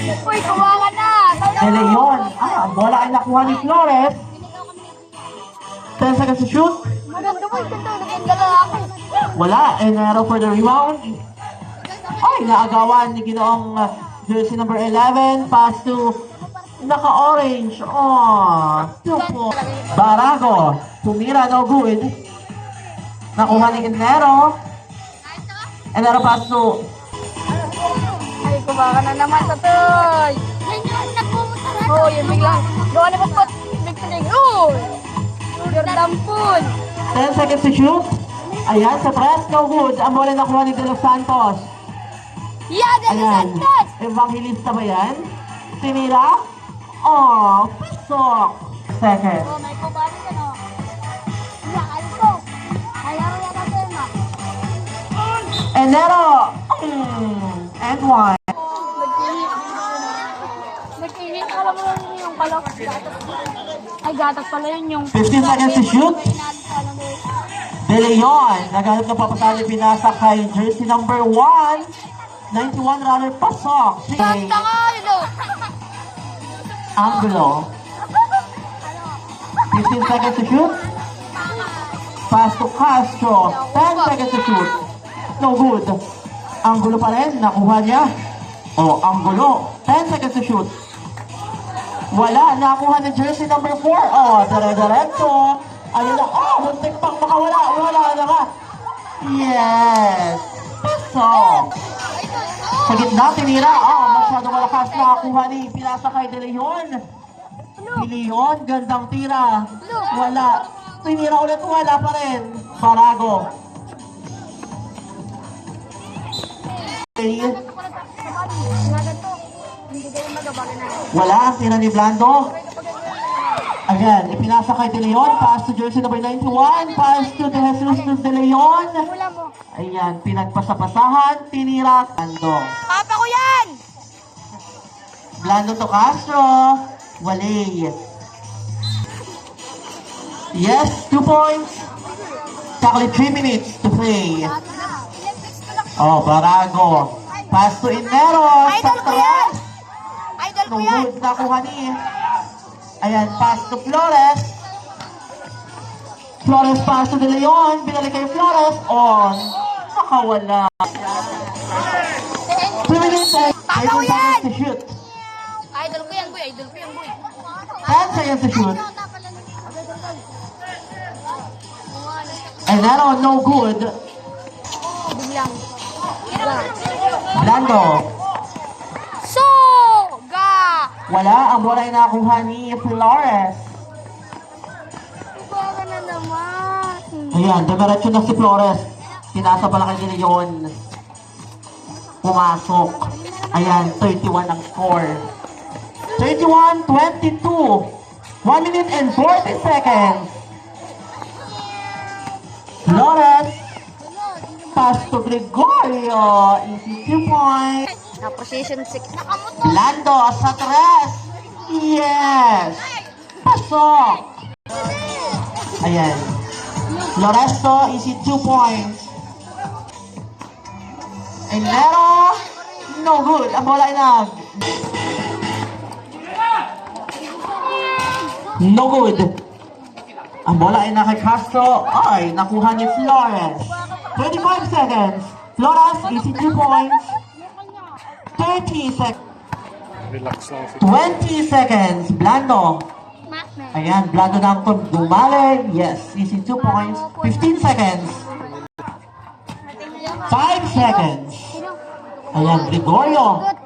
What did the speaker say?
Uy, kuha ka na! De Leon. Ah, bola ay nakuha ni Flores. 10 seconds to shoot. Maganda mo, ganda. Naganda lang ako. Wala. Enero for the rebound. Ay, naagawan ni Ginoong uh, jersey number 11. Pass to naka-orange. Oh, tupo. Barago. Tumira, no good. Nakuha ni Enero. Enero pass to Ay, kuha ka na naman sa toy. Oo, oh, yun biglang. Gawa na ba't? Biglang. Uy! Jordan Poon. 10 seconds to shoot. Ayan, sa press, no good. Ang bola nakuha ni De Los Santos. Yeah, De Los. Santos! Evangelista ba yan? Tinira? Oh, pasok. Second. Oh, may kubali ka no. Yakal ko. Yan natin, ma. Enero. Mm, and one. Ay, gatas pala yun yung... 15 seconds to shoot. De Leon. Naghanap ng papasali pinasa kay jersey number 1. 91 runner pasok. Ilo. Angulo. 15 seconds to shoot. Pass to Castro. 10 seconds to shoot. No good. Angulo pa rin. Nakuha niya. Oh, Angulo. 10 seconds to shoot. Wala. Nakuha ni jersey number 4. Oh, dire-diretso. Ayun na. Oh, muntik pang makawala. Wala na nga. Yes. Pasok. Sa gitna, tinira. Oh, masyadong malakas nakakuha ni Pinasa kay De Leon. De Leon, gandang tira. Wala. Tinira ulit, wala pa rin. Barago. Okay. Wala ang tira ni Blando. Again, ipinasa kay De Leon. Pass to jersey number 91. Pass to De Jesus De Leon. Ayan, pinagpasapasahan. Tinira. Blando. Papa ko yan! Blando to Castro. Walay. Yes, two points. Chocolate three minutes to play. Oh, Barago. Pass to Inero. Idol ko yan! Idol ko yan! Nungod nakuha ni. Ayan, pass to Flores. Flores pass to De Leon. Binalik kay Flores. On. Nakawala. Three minutes. Idol yan! seconds to shoot. Idol ko yan, boy. Idol ko yan, boy. 10 seconds to shoot. Enero, no good. Blando. Wala. Ang bola ay nakuha ni Flores. Baka na naman. Ayan, dumiretso na si Flores. Pinasa pala kay Leon. Pumasok. Ayan, 31 ang score. 31-22. 1 minute and 40 seconds. Flores. Pass to Gregorio. Easy 2 points. Na position 6. Nakamot Blando sa tres. Yes. Pasok. Ayan. Loresto, easy two points. Enero, no good. Ang bola ay nag. No good. Ang bola ay naka Castro. Ay, nakuha ni Flores. 25 seconds. Flores, easy two points. 30 seconds. Relax lang si 20 seconds. Blando. Ayan, Blando na ang dumali. Yes, easy 2 points. 15 seconds. 5 seconds. Ayan, Gregorio.